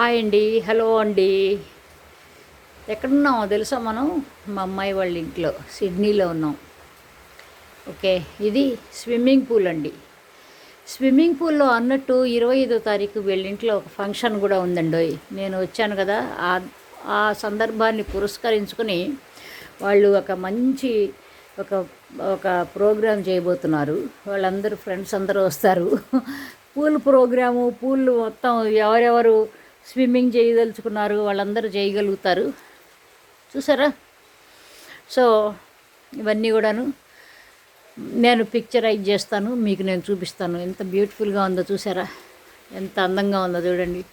Hi అండి hello అండి. ఎక్కడున్నామో తెలుసా మనం? మా అమ్మాయి వాళ్ళ ఇంట్లో సిడ్నీలో ఉన్నాం. ఓకే ఇది స్విమ్మింగ్ పూల్ అండి. స్విమ్మింగ్ పూల్లో అన్నట్టు ఇరవై ఐదో తారీఖు వీళ్ళ ఇంట్లో ఒక ఫంక్షన్ కూడా ఉందండి. నేను వచ్చాను కదా ఆ ఆ సందర్భాన్ని పురస్కరించుకుని వాళ్ళు ఒక మంచి ఒక ఒక ప్రోగ్రాం చేయబోతున్నారు. వాళ్ళందరూ ఫ్రెండ్స్ అందరూ వస్తారు. పూల్ ప్రోగ్రాము పూల్ మొత్తం ఎవరెవరు స్విమ్మింగ్ చేయదలుచుకున్నారు వాళ్ళందరూ చేయగలుగుతారు. చూసారా? సో ఇవన్నీ కూడాను నేను పిక్చరైజ్ చేస్తాను మీకు నేను చూపిస్తాను. ఎంత బ్యూటిఫుల్గా ఉందో చూసారా? ఎంత అందంగా ఉందో చూడండి.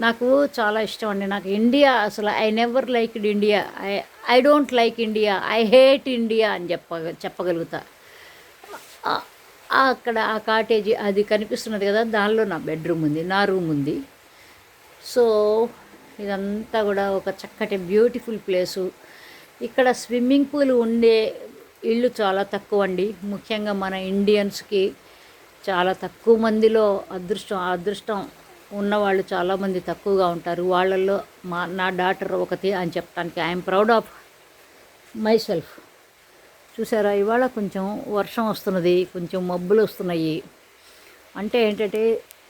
నాకు చాలా ఇష్టం అండి. నాకు ఇండియా అసలు I never liked India I I don't like India I hate India అని చెప్ప చెప్పగలుగుతా. అక్కడ ఆ కాటేజీ అది కనిపిస్తున్నది కదా దానిలో నా బెడ్రూమ్ ఉంది నా రూమ్ ఉంది. సో ఇదంతా కూడా ఒక చక్కటి బ్యూటిఫుల్ ప్లేసు. ఇక్కడ స్విమ్మింగ్ పూల్ ఉండే ఇళ్ళు చాలా తక్కువ అండి ముఖ్యంగా మన ఇండియన్స్కి చాలా తక్కువ మందిలో అదృష్టం అదృష్టం ఉన్నవాళ్ళు చాలామంది తక్కువగా ఉంటారు. వాళ్ళల్లో మా నా డాటర్ ఒకటి అని చెప్పడానికి I'm proud of myself చూసారా ఇవాళ కొంచెం వర్షం వస్తున్నది కొంచెం మబ్బులు వస్తున్నాయి. అంటే ఏంటంటే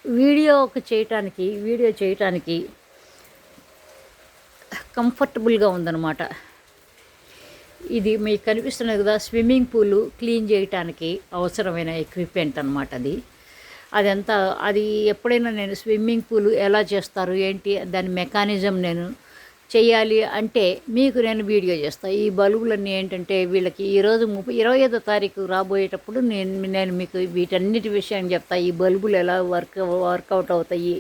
వీడియోకి చేయటానికి వీడియో చేయటానికి కంఫర్టబుల్గా ఉందన్నమాట. ఇది మీకు కనిపిస్తున్నది కదా స్విమ్మింగ్ పూల్ క్లీన్ చేయటానికి అవసరమైన ఎక్విప్మెంట్ అనమాట అది. అదంతా అది ఎప్పుడైనా నేను స్విమ్మింగ్ పూల్ ఎలా చేస్తారు ఏంటి దాని మెకానిజం నేను చేయాలి అంటే మీకు నేను వీడియో చేస్తాను ఈ బల్బులన్నీ ఏంటంటే వీళ్ళకి ఈరోజు ముప్పై ఇరవై ఐదో తారీఖు రాబోయేటప్పుడు నేను నేను మీకు వీటన్నిటి విషయాన్ని చెప్తా. ఈ బల్బులు ఎలా వర్క్ వర్కౌట్ అవుతాయి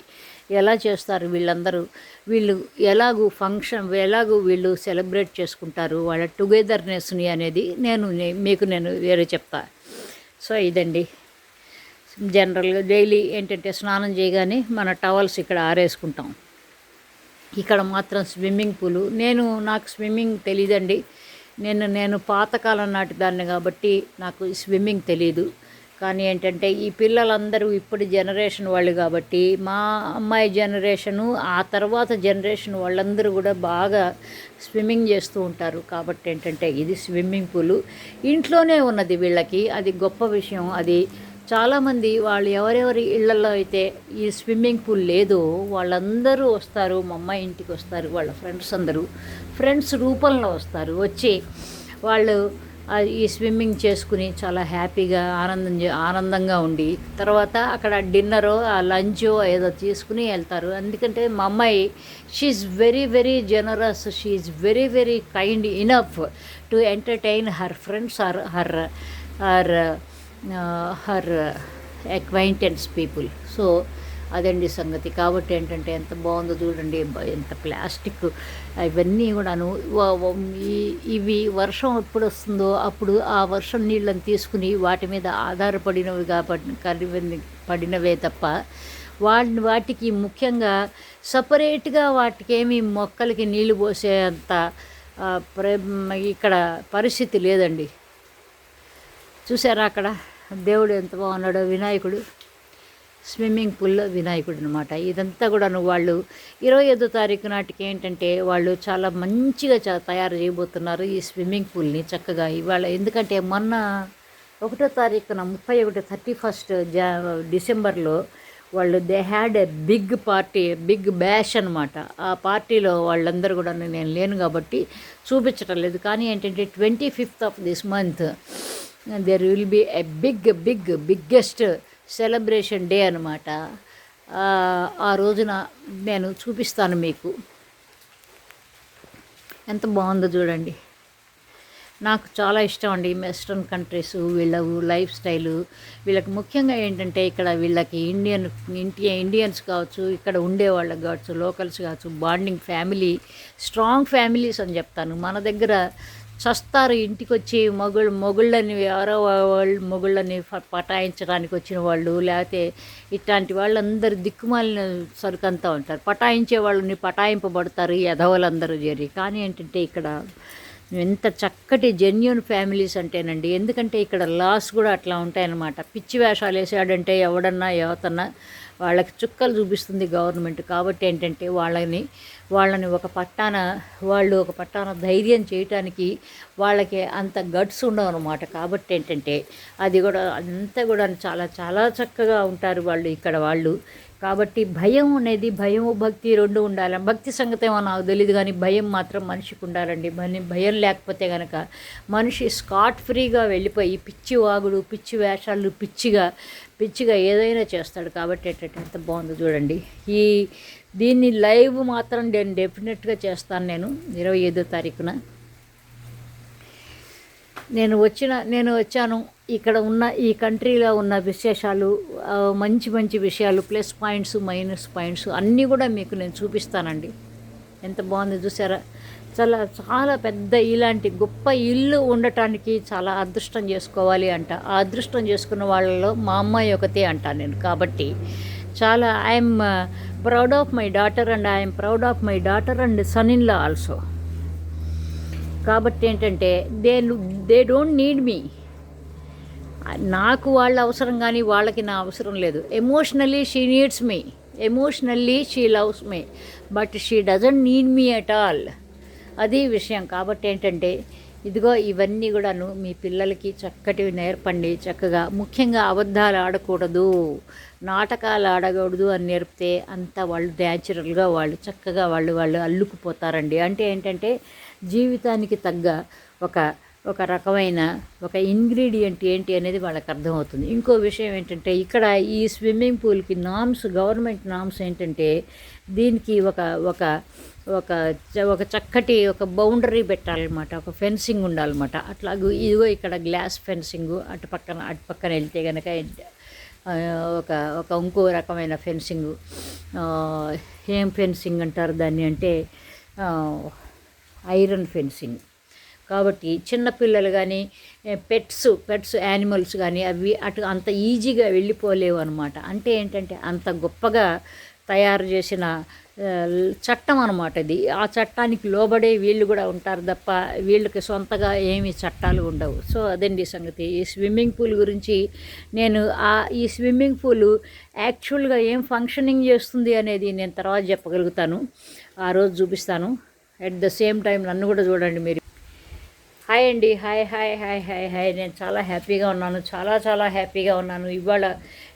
ఎలా చేస్తారు వీళ్ళందరూ వీళ్ళు ఎలాగూ ఫంక్షన్ ఎలాగూ వీళ్ళు సెలబ్రేట్ చేసుకుంటారు వాళ్ళ టుగెదర్నెస్ని అనేది నేను మీకు నేను వేరే చెప్తా. సో ఇదండి. జనరల్గా డైలీ ఏంటంటే స్నానం చేయగానే మన టవల్స్ ఇక్కడ ఆరేసుకుంటాం. ఇక్కడ మాత్రం స్విమ్మింగ్ పూలు. నేను నాకు స్విమ్మింగ్ తెలియదండి నేను నేను పాతకాలం నాటి దాన్ని కాబట్టి నాకు స్విమ్మింగ్ తెలియదు కానీ ఏంటంటే ఈ పిల్లలందరూ ఇప్పుడు జనరేషన్ వాళ్ళు కాబట్టి మా అమ్మాయి జనరేషను ఆ తర్వాత జనరేషన్ వాళ్ళందరూ కూడా బాగా స్విమ్మింగ్ చేస్తూ ఉంటారు. కాబట్టి ఏంటంటే ఇది స్విమ్మింగ్ పూలు. ఇంట్లోనే ఉన్నది వీళ్ళకి. అది గొప్ప విషయం. అది చాలామంది వాళ్ళు ఎవరెవరి ఇళ్ళలో అయితే ఈ స్విమ్మింగ్ పూల్ లేదో వాళ్ళందరూ వస్తారు మా అమ్మాయి ఇంటికి వస్తారు వాళ్ళ ఫ్రెండ్స్ అందరూ. ఫ్రెండ్స్ రూపంలో వస్తారు వచ్చి వాళ్ళు ఈ స్విమ్మింగ్ చేసుకుని చాలా హ్యాపీగా ఆనందం ఆనందంగా ఉండి తర్వాత అక్కడ డిన్నరో ఆ లంచో ఏదో తీసుకుని వెళ్తారు. ఎందుకంటే మా అమ్మాయి she very very generous she very very kind enough to entertain her friends or her or her acquaintance people so అదండి సంగతి. కాబట్టి ఏంటంటే ఎంత బాగుందో చూడండి ఎంత ప్లాస్టిక్ ఇవన్నీ కూడాను ఇవి వర్షం ఎప్పుడు వస్తుందో అప్పుడు ఆ వర్షం నీళ్ళని తీసుకుని వాటి మీద ఆధారపడినవి కాబట్టి పడినవే తప్ప వాటి వాటికి ముఖ్యంగా సపరేట్గా వాటికి ఏమి మొక్కలకి నీళ్ళు పోసే అంత ఇక్కడ పరిస్థితి లేదండి. చూసారా అక్కడ? దేవుడు ఎంత బాగున్నాడో వినాయకుడు. స్విమ్మింగ్ పూల్లో వినాయకుడు అనమాట ఇదంతా కూడాను వాళ్ళు ఇరవై ఐదో తారీఖు నాటికి ఏంటంటే వాళ్ళు చాలా మంచిగా తయారు చేయబోతున్నారు ఈ స్విమ్మింగ్ పూల్ని చక్కగా. ఇవాళ ఎందుకంటే మొన్న ఒకటో తారీఖున ముప్పై ఒకటి థర్టీ ఫస్ట్ జా డిసెంబర్లో వాళ్ళు they had a big party big bash అనమాట ఆ పార్టీలో వాళ్ళందరూ కూడా నేను లేను కాబట్టి చూపించటం లేదు. కానీ ఏంటంటే twenty fifth of this month there will be a big big biggest celebration day అనమాట ఆ రోజున నేను చూపిస్తాను మీకు. ఎంత బాగుందో చూడండి. నాకు చాలా ఇష్టం అండి వెస్ట్రన్ కంట్రీస్ వీళ్ళ లైఫ్ స్టైలు. వీళ్ళకి ముఖ్యంగా ఏంటంటే ఇక్కడ వీళ్ళకి ఇండియన్ ఇండియా ఇండియన్స్ కావచ్చు ఇక్కడ ఉండే వాళ్ళకి కావచ్చు లోకల్స్ కావచ్చు బాండింగ్ ఫ్యామిలీ స్ట్రాంగ్ ఫ్యామిలీస్ అని చెప్తాను. మన దగ్గర చస్తారు ఇంటికి వచ్చి మొగుళ్ళు మొగుళ్ళని ఎవరో వాళ్ళు మొగుళ్ళని పటాయించడానికి వచ్చిన వాళ్ళు లేకపోతే ఇట్లాంటి వాళ్ళందరూ దిక్కుమాలిన సరుకంతా ఉంటారు. పటాయించే వాళ్ళని పటాయింపబడతారు ఈ ఎదవలందరూ కానీ ఏంటంటే ఇక్కడ ఎంత చక్కటి జెన్యున్ ఫ్యామిలీస్ అంటేనండి ఎందుకంటే ఇక్కడ లాస్ కూడా అట్లా ఉంటాయన్నమాట. పిచ్చి వేషాలు వేసాడంటే ఎవడన్నా ఎవతన్నా వాళ్ళకి చుక్కలు చూపిస్తుంది గవర్నమెంట్ కాబట్టి ఏంటంటే వాళ్ళని వాళ్ళని ఒక పట్టాన వాళ్ళు ఒక పట్టాన ధైర్యం చేయటానికి వాళ్ళకి అంత గట్స్ ఉండవు అనమాట కాబట్టి ఏంటంటే అది కూడా అంతా కూడా చాలా చాలా చక్కగా ఉంటారు వాళ్ళు ఇక్కడ వాళ్ళు. కాబట్టి భయం అనేది భయం భక్తి రెండు ఉండాలి. భక్తి సంగతి ఏమో నాకు తెలియదు కానీ భయం మాత్రం మనిషికి ఉండాలండి. మన భయం లేకపోతే కనుక మనిషి స్కాట్ ఫ్రీగా వెళ్ళిపోయి పిచ్చి వాగుడు పిచ్చి వేషాలు పిచ్చిగా పిచ్చిగా ఏదైనా చేస్తాడు కాబట్టి ఏంటంటే ఎంత బాగుందో చూడండి. ఈ దీన్ని లైవ్ మాత్రం నేను డెఫినెట్గా చేస్తాను నేను ఇరవై ఐదో తారీఖున. నేను వచ్చిన నేను వచ్చాను. ఇక్కడ ఉన్న ఈ కంట్రీలో ఉన్న విశేషాలు మంచి మంచి విషయాలు ప్లస్ పాయింట్స్ మైనస్ పాయింట్స్ అన్నీ కూడా మీకు నేను చూపిస్తానండి. ఎంత బాగుంది చూసారా? చాలా చాలా పెద్ద ఇలాంటి గొప్ప ఇల్లు ఉండటానికి చాలా అదృష్టం చేసుకోవాలి అంట. ఆ అదృష్టం చేసుకున్న వాళ్ళలో మా అమ్మాయి ఒకతే అంట నేను. కాబట్టి చాలా I'm proud of my daughter and I'm proud of my daughter and son in law also కాబట్టి ఏంటంటే they they don't need me. నాకు వాళ్ళ అవసరం కానీ వాళ్ళకి నా అవసరం లేదు. Emotionally she needs me. Emotionally she loves me. But she doesn't need me at all. అది విషయం కాబట్టి ఏంటంటే ఇదిగో ఇవన్నీ కూడాను మీ పిల్లలకి చక్కటివి నేర్పండి చక్కగా ముఖ్యంగా అబద్ధాలు ఆడకూడదు నాటకాలు ఆడకూడదు అని నేర్పితే అంతా వాళ్ళు న్యాచురల్గా వాళ్ళు చక్కగా వాళ్ళు వాళ్ళు అల్లుకుపోతారండి. అంటే ఏంటంటే జీవితానికి తగ్గ ఒక ఒక రకమైన ఒక ఇంగ్రీడియంట్ ఏంటి అనేది వాళ్ళకి అర్థమవుతుంది. ఇంకో విషయం ఏంటంటే ఇక్కడ ఈ స్విమ్మింగ్ పూల్కి నామ్స్ గవర్నమెంట్ నామ్స్ ఏంటంటే దీనికి ఒక ఒక ఒక చ- ఒక చక్కటి ఒక బౌండరీ పెట్టాలన్నమాట. ఒక ఫెన్సింగ్ ఉండాలన్నమాట. అట్లాగూ ఇదిగో ఇక్కడ గ్లాస్ ఫెన్సింగ్ అటు పక్కన అటు పక్కన వెళ్తే కనుక ఒక ఒక ఇంకో రకమైన ఫెన్సింగ్. ఏం ఫెన్సింగ్ అంటారు దాన్ని అంటే ఐరన్ ఫెన్సింగ్. కాబట్టి చిన్నపిల్లలు కానీ పెట్స్ పెట్స్ యానిమల్స్ కానీ అవి అటు అంత ఈజీగా వెళ్ళిపోలేవు అనమాట అంటే ఏంటంటే అంత గొప్పగా తయారు చేసిన చట్టం అనమాట ఇది. ఆ చట్టానికి లోబడే వీళ్ళు కూడా ఉంటారు తప్ప వీళ్ళకి సొంతగా ఏమి చట్టాలు ఉండవు. సో అదండి సంగతి. ఈ స్విమ్మింగ్ పూల్ గురించి నేను ఆ ఈ స్విమ్మింగ్ పూల్ యాక్చువల్గా ఏం ఫంక్షనింగ్ చేస్తుంది అనేది నేను తర్వాత చెప్పగలుగుతాను. ఆ రోజు చూపిస్తాను. అట్ ద సేమ్ టైం నన్ను కూడా చూడండి మీరు. హాయ్ అండి. Hi hi hi hi hi నేను చాలా హ్యాపీగా ఉన్నాను. చాలా చాలా హ్యాపీగా ఉన్నాను. ఇవాళ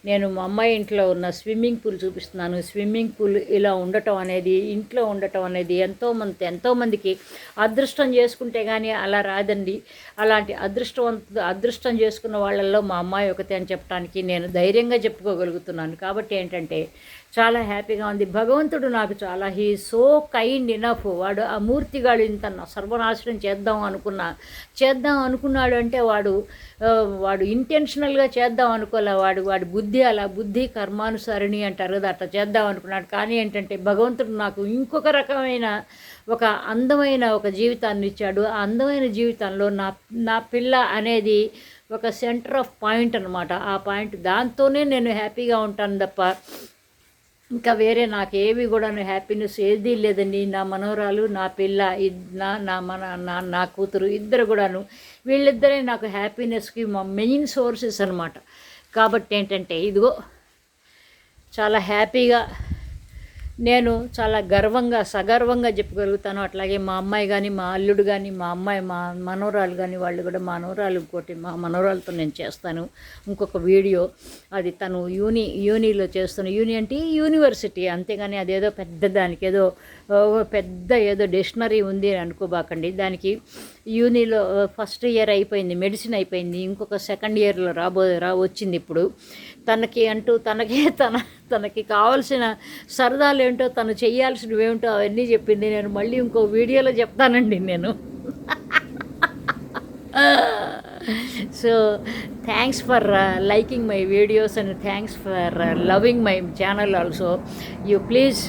నేను మా అమ్మాయి ఇంట్లో ఉన్న స్విమ్మింగ్ పూల్ చూపిస్తున్నాను. స్విమ్మింగ్ పూల్ ఇలా ఉండటం అనేది ఇంట్లో ఉండటం అనేది ఎంతోమంది ఎంతోమందికి అదృష్టం చేసుకుంటే కానీ అలా రాదండి. అలాంటి అదృష్టవంత అదృష్టం చేసుకున్న వాళ్ళల్లో మా అమ్మాయి ఒకతే అని చెప్పడానికి నేను ధైర్యంగా చెప్పుకోగలుగుతున్నాను. కాబట్టి ఏంటంటే చాలా హ్యాపీగా ఉంది. భగవంతుడు నాకు చాలా హీ సో కైండ్ ఇనఫ్. వాడు ఆ మూర్తిగాడు ఇంత నా సర్వనాశనం చేద్దాం అనుకున్నా చేద్దాం అనుకున్నాడు అంటే వాడు వాడు ఇంటెన్షనల్గా చేద్దాం అనుకోలే. వాడు వాడి బుద్ధి అలా బుద్ధి కర్మానుసారిణి అంటారు కదా అట్లా చేద్దాం అనుకున్నాడు. కానీ ఏంటంటే భగవంతుడు నాకు ఇంకొక రకమైన ఒక అందమైన ఒక జీవితాన్ని ఇచ్చాడు. ఆ అందమైన జీవితంలో నా నా పిల్ల అనేది ఒక సెంటర్ ఆఫ్ పాయింట్ అనమాట ఆ పాయింట్ దాంతోనే నేను హ్యాపీగా ఉంటాను తప్ప ఇంకా వేరే నాకు ఏవి కూడా హ్యాపీనెస్ ఏదీ లేదండి. నా మనవరాలు నా పిల్ల నా నా మన నా నా కూతురు ఇద్దరు కూడాను వీళ్ళిద్దరే నాకు హ్యాపీనెస్కి మా మెయిన్ సోర్సెస్ అనమాట కాబట్టి ఏంటంటే ఇదిగో చాలా హ్యాపీగా నేను చాలా గర్వంగా సగర్వంగా చెప్పగలుగుతాను. అట్లాగే మా అమ్మాయి కానీ మా అల్లుడు కానీ మా అమ్మాయి మా మనవరాలు కానీ వాళ్ళు కూడా మనోరాలు మనవరాలు ఇంకోటి మా మనోరాలతో నేను చేస్తాను. ఇంకొక వీడియో అది తను యూని యూనిలో చేస్తున్న యూని అంటే యూనివర్సిటీ. అంతేగాని అదేదో పెద్ద దానికి ఏదో పెద్ద ఏదో డిక్షనరీ ఉంది అని అనుకోబాకండి. దానికి యూనిలో ఫస్ట్ ఇయర్ అయిపోయింది మెడిసిన్ అయిపోయింది. ఇంకొక సెకండ్ ఇయర్లో రాబో రా వచ్చింది ఇప్పుడు. తనకి అంటూ తనకే తన తనకి కావాల్సిన సరదాలు ఏంటో తను చేయాల్సినవి ఏమిటో అవన్నీ చెప్పింది. నేను మళ్ళీ ఇంకో వీడియోలో చెప్తానండి నేను. So thanks for liking my videos and thanks for loving my channel also you please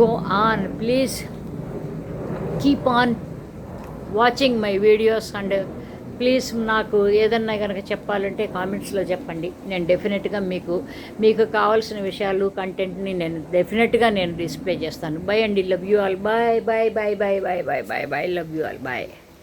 go on please keep on watching my videos and please నాకు ఏదన్నా కనుక చెప్పాలంటే కామెంట్స్లో చెప్పండి. నేను డెఫినెట్గా మీకు మీకు కావాల్సిన విషయాలు కంటెంట్ని నేను డెఫినెట్గా నేను డిస్ప్లే చేస్తాను. బై అండి. Love you all bye bye bye bye bye bye bye bye love you all bye